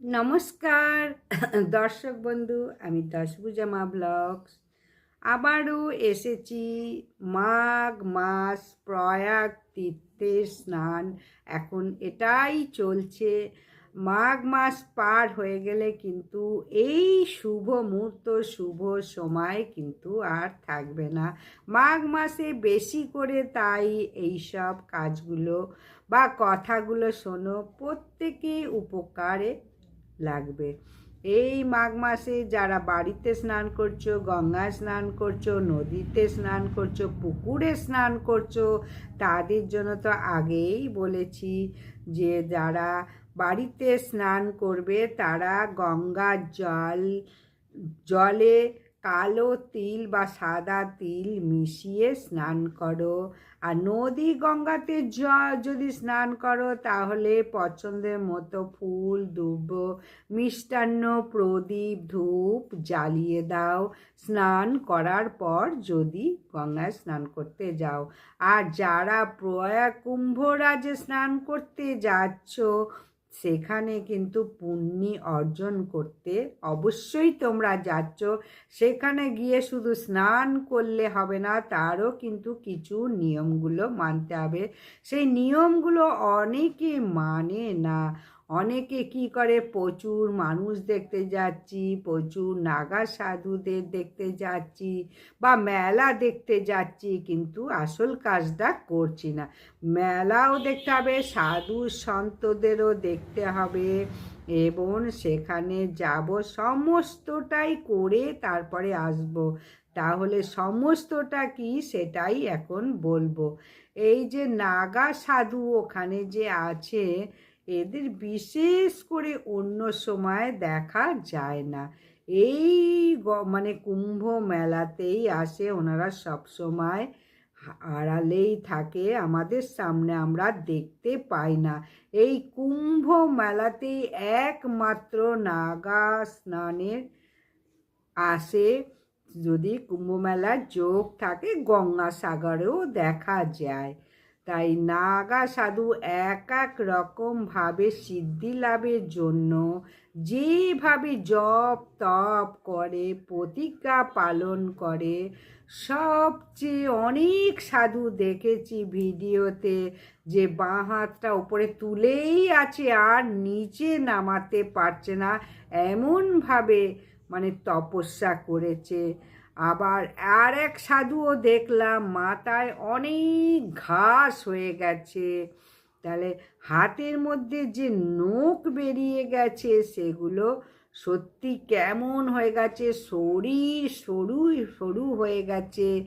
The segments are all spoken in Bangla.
নমস্কার। দর্শক বন্ধু, আমি দশভুজা মা ব্লগস। আবারও এসেছি মাঘ মাস প্রয়াগ তীর্থের স্নান। এখন এটাই চলছে। মাঘ মাস পার হয়ে গেলে কিন্তু এই শুভ মুহূর্ত, শুভ সময় কিন্তু আর থাকবে না। মাঘ মাসে বেশি করে তাই এইসব কাজগুলো বা কথাগুলো শোনো। প্রত্যেকেই উপকারে লাগবে। এই মাঘ মাসে যারা বাড়িতে স্নান করছ, গঙ্গায় স্নান করছ, নদীতে স্নান করছ, পুকুরে স্নান করছ, তাদের জন্য তো আগেই বলেছি যে যারা বাড়িতে স্নান করবে, তারা গঙ্গার জল, জলে কালো তিল বা সাদা তিল মিশিয়ে স্নান করো। আর নদী গঙ্গাতে জ, যদি স্নান করো, তাহলে পছন্দের মতো ফুল, দুব্ব, মিষ্টান্ন, প্রদীপ, ধূপ জ্বালিয়ে দাও। স্নান করার পর যদি গঙ্গায় স্নান করতে যাও। আর যারা প্রয়া কুম্ভরাজে স্নান করতে যাচ্ছ সেখানে কিন্তু পুণ্যি অর্জন করতে অবশ্যই তোমরা যাচ্ছ। সেখানে গিয়ে শুধু স্নান করলে হবে না, তারও কিন্তু কিছু নিয়মগুলো মানতে হবে। সেই নিয়মগুলো অনেকে মানে না। অনেকে কি করে? প্রচুর মানুষ দেখতে যাচ্ছি, প্রচুর নাগা সাধুদের দেখতে যাচ্ছি বা মেলা দেখতে যাচ্ছি, কিন্তু আসল কাজটা করছি না। মেলাও দেখতে হবে, সাধু সন্তদেরও দেখতে হবে এবং সেখানে যাব, সমস্তটাই করে তারপরে আসব। তাহলে সমস্তটা কি? সেটাই এখন বলব। এই যে নাগা সাধু ওখানে যে আছে এদের বিশেষ করে অন্য সময় দেখা যায় না। এই মানে কুম্ভ মেলাতেই আসে, ওনারা সব সময় আড়ালেই থাকে, আমাদের সামনে আমরা দেখতে পাই না। এই কুম্ভ মেলাতেই একমাত্র নাগা স্নানের আসে, যদি কুম্ভ মেলার যোগ থাকে, গঙ্গাসাগরেও দেখা যায়। তাই নাগা সাধু এক এক রকমভাবে সিদ্ধি লাভের জন্য যেভাবে জপ তপ করে, প্রতিজ্ঞা পালন করে, সবচেয়ে অনেক সাধু দেখেছি ভিডিওতে যে বাঁ হাতটা উপরে তুলেই আছে আর নিচে নামাতে পারছে না। এমনভাবে মানে তপস্যা করেছে। আবার আর এক সাধুও দেখলাম, মাথায় অনেক ঘাস হয়ে গেছে। তাহলে হাতের মধ্যে যে নখ বেরিয়ে গেছে, সেগুলো সত্যি কেমন হয়ে গেছে? শরীর সরু সরু হয়ে গেছে।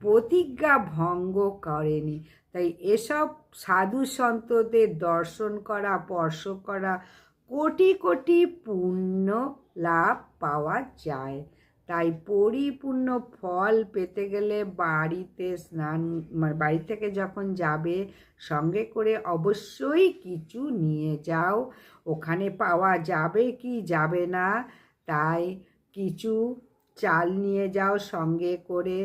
প্রতিজ্ঞা ভঙ্গ করেনি। তাই এসব সাধু সন্তদের দর্শন করা, স্পর্শ করা, কোটি কোটি পুণ্য লাভ পাওয়া যায়। তাই পরিপূর্ণ ফল পেতে গেলে বাড়িতে স্নান মানে বাড়ি থেকে যখন যাবে, সঙ্গে করে অবশ্যই কিছু নিয়ে যাও। ওখানে পাওয়া যাবে কি যাবে না, তাই কিছু চাল নিয়ে যাও সঙ্গে করে।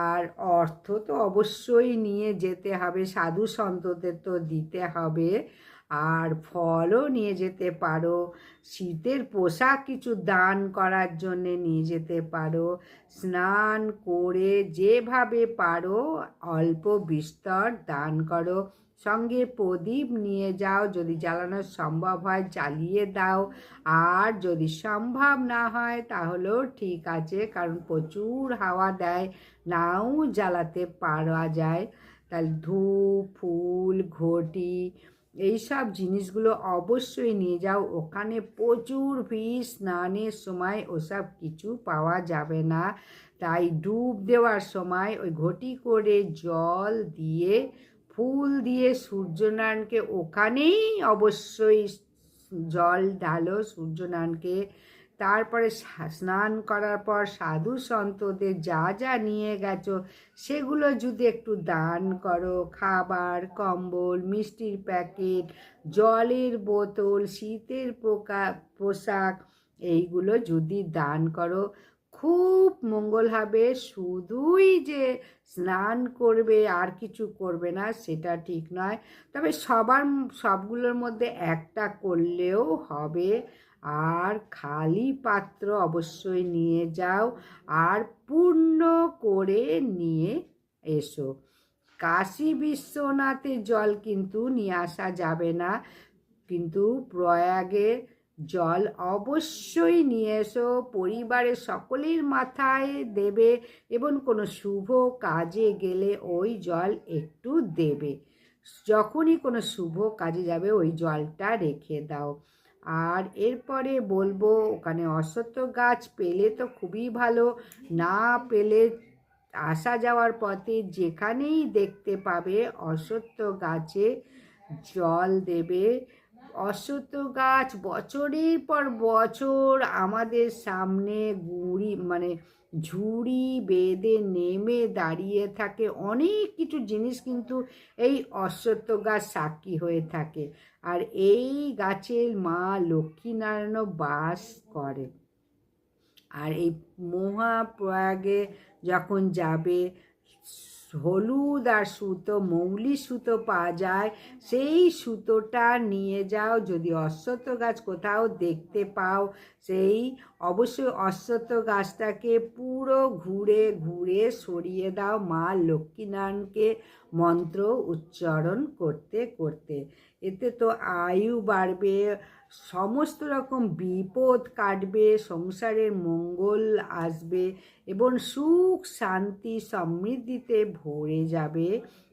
আর অর্থ তো অবশ্যই নিয়ে যেতে হবে, সাধু সন্তদের তো দিতে হবে। আর ফলও নিয়ে যেতে পারো। শীতের পোশাক কিছু দান করার জন্যে নিয়ে যেতে পারো। স্নান করে যেভাবে পারো, অল্প বিস্তর দান করো। সঙ্গে প্রদীপ নিয়ে যাও, যদি জ্বালানো সম্ভব হয় জ্বালিয়ে দাও। আর যদি সম্ভব না হয় তাহলেও ঠিক আছে, কারণ প্রচুর হাওয়া দেয়, নাও জ্বালাতে পারা যায়। তাহলে ধূপ, ফুল, ঘটি এইসব জিনিসগুলো অবশ্যই নিয়ে যাও। ওখানে প্রচুর ভিড় স্নানের সময় ওসব কিছু পাওয়া যাবে না। তাই ডুব দেওয়ার সময় ওই ঘটি করে জল দিয়ে, ফুল দিয়ে সূর্যনারায়ণকে ওখানেই অবশ্যই জল ঢালো সূর্যনারায়ণকে। তারপরে স্নান করার পর সাধু সন্তদের যা যা নিয়ে গেছো, সেগুলো যদি একটু দান করো, খাবার, কম্বল, মিষ্টির প্যাকেট, জলের বোতল, শীতের পোকা, পোশাক, এইগুলো যদি দান করো, খুব মঙ্গল হবে। শুধুই যে স্নান করবে আর কিছু করবে না, সেটা ঠিক নয়। তবে সবার, সবগুলোর মধ্যে একটা করলেও হবে। আর খালি পাত্র অবশ্যই নিয়ে যাও আর পূর্ণ করে নিয়ে এসো। কাশী বিশ্বনাথের জল কিন্তু নিয়ে আসা যাবে না, কিন্তু প্রয়াগে জল অবশ্যই নিয়ে এসো। পরিবারের সকলের মাথায় দেবে এবং কোনো শুভ কাজে গেলে ওই জল একটু দেবে। যখনই কোনো শুভ কাজে যাবে ওই জলটা রেখে দাও। আর এরপরে বলব, ওখানে অশ্বত্থ গাছ পেলে তো খুবই ভালো। না পেলে আসা যাওয়ার পথে যেখানেই দেখতে পাবে অশ্বত্থ গাছে জল দেবে। অশ্বত্থ গাছ বছরের পর বছর আমাদের সামনে গুড়ি মানে ঝুড়ি বেঁধে নেমে দাঁড়িয়ে থাকে। অনেক কিছু জিনিস কিন্তু এই অশ্বত্থ গাছ সাক্ষী হয়ে থাকে। আর এই গাছের মা লক্ষ্মীনারায়ণও বাস করে। আর এই মহাপ্রয়াগে যখন যাবে হলুদ আর সুতো, মৌলি সুতো পাওয়া যায়। সেই সুতোটা নিয়ে যাও, যদি অশ্বত্থ গাছ কোথাও দেখতে পাও, সেই অবশ্যই অশ্বত্থ গাছটাকে পুরো ঘুরে ঘুরে সরিয়ে দাও মা লক্ষ্মীনারায়ণকে। মন্ত্র উচ্চারণ করতে করতে। এতে তো আয়ু বাড়বে, সমস্ত রকম বিপদ কাটবে, সংসারের মঙ্গল আসবে এবং সুখ, শান্তি সমৃদ্ধিতে ভরে যাবে।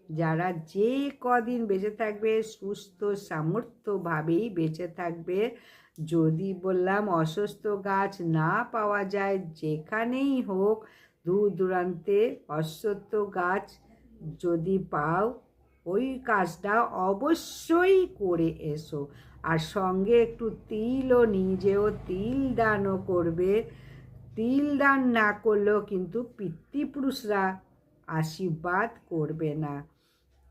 যারা যে কদিন বেঁচে থাকবে, সুস্থ, সামর্থ্যভাবেই বেঁচে থাকবে। যদি বললাম অসুস্থ গাছ না পাওয়া যায়, যেখানেই হোক দূর দূরান্তে অশ্বত্থ গাছ যদি পাও, ওই কাজটা অবশ্যই করে এসো। আর সঙ্গে একটু তিলও নিজেও তিল দানও করবে। তিল দান না করলেও কিন্তু পিতৃপুরুষরা আশীর্বাদ করবে না।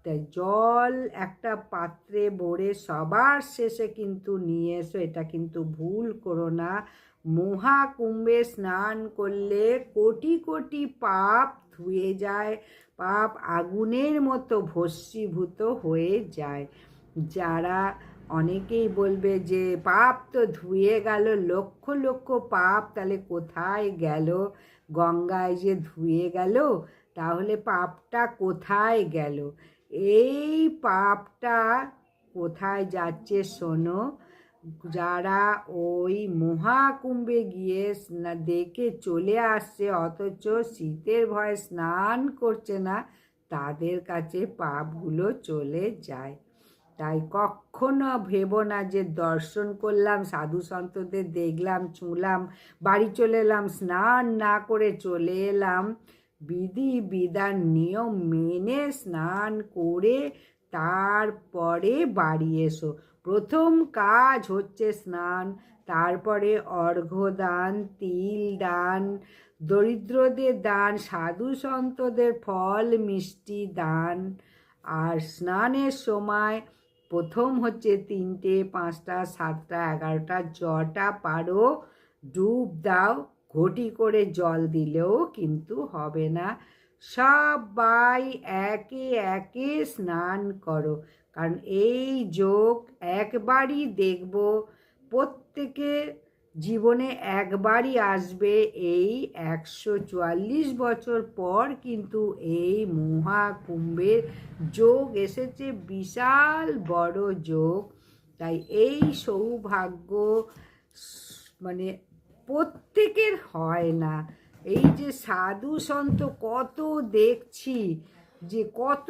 তাই জল একটা পাত্রে ভরে সবার শেষে কিন্তু নিয়ে এসো, এটা কিন্তু ভুল করো না। মহাকুম্ভে স্নান করলে কোটি কোটি পাপ ধুয়ে যায়, পাপ আগুনের মতো ভস্মীভূত হয়ে যায়। যারা অনেকেই বলবে যে, পাপ তো ধুয়ে গেল, লক্ষ লক্ষ পাপ, তাহলে কোথায় গেল? গঙ্গায় যে ধুয়ে গেল, তাহলে পাপটা কোথায় গেল? এই পাপটা কোথায় যাচ্ছে শোনো। যারা ওই মহাকুম্ভে গিয়ে দেখে চলে আসছে, অথচ শীতের ভয়ে স্নান করছে না, তাদের কাছে পাপগুলো চলে যায়। তাই কখনো ভেবো না যে দর্শন করলাম, সাধু সন্তদের দেখলাম, ছুঁলাম, বাড়ি চলে এলাম, স্নান না করে চলে এলাম। বিধি বিধান, নিয়ম মেনে স্নান করে তারপরে বাড়ি এসো। প্রথম কাজ হচ্ছে স্নান, তারপরে অর্ঘ্যদান তিল দান, দরিদ্রদের দান, সাধু সন্তদের ফল, মিষ্টি দান। আর স্নানের সময় প্রথম হচ্ছে তিনটে, পাঁচটা, সাতটা, এগারোটা, জটা পারো, ডুব দাও, ঘটি করে জল দিলেও কিন্তু হবে না। সবাই একে একে স্নান করো। কারণ এই যোগ একবারই দেখব, প্রত্যেকে জীবনে একবারই আসবে এই একশো চুয়াল্লিশ বছর পর কিন্তু এই মহাকুম্ভের যোগ এসেছে, বিশাল বড় যোগ। তাই এই সৌভাগ্য মানে প্রত্যেকের হয় না। এই যে সাধু সন্ত কত দেখছি যে কত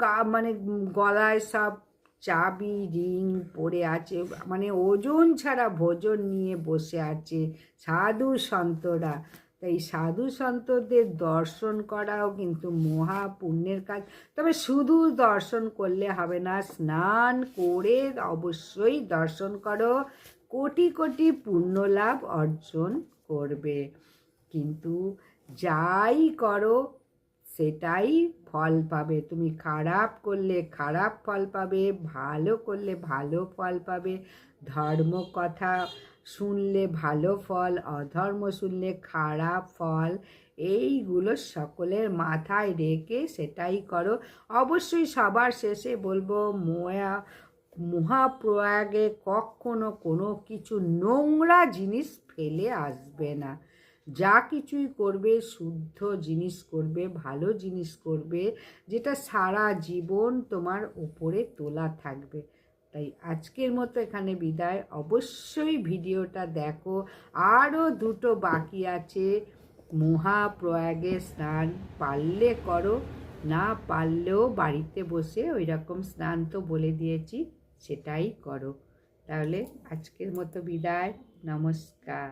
গা মানে গলায় সব চাবি, রিং পড়ে আছে মানে ওজন ছাড়া ভোজন নিয়ে বসে আছে সাধু সন্তরা। তাই সাধু সন্তদের দর্শন করাও কিন্তু মহা পুণ্যের কাজ। তবে শুধু দর্শন করলে হবে না, স্নান করে অবশ্যই দর্শন করো, কোটি কোটি পুণ্য লাভ অর্জন করবে। কিন্তু যাই করো সেটাই ফল পাবে। তুমি খারাপ করলে খারাপ ফল পাবে, ভালো করলে ভালো ফল পাবে। ধর্ম কথা শুনলে ভালো ফল, অধর্ম শুনলে খারাপ ফল। এইগুলো সকলের মাথায় রেখে সেটাই করো। অবশ্যই সবার শেষে বলব, মোয়া, মহাপ্রয়াগে কখনো কোনো কিছু নোংরা জিনিস ফেলে আসবে না। যা কিছুই করবে, শুদ্ধ জিনিস করবে, ভালো জিনিস করবে, যেটা সারা জীবন তোমার উপরে তোলা থাকবে। তাই আজকের মতো এখানে বিদায়। অবশ্যই ভিডিওটা দেখো। আরও দুটো বাকি আছে। মহাপ্রয়াগে স্নান পারলে করো, না পারলেও বাড়িতে বসে ওই রকম স্নান তো বলে দিয়েছি, সেটাই করো। তাহলে আজকের মতো বিদায়। নমস্কার।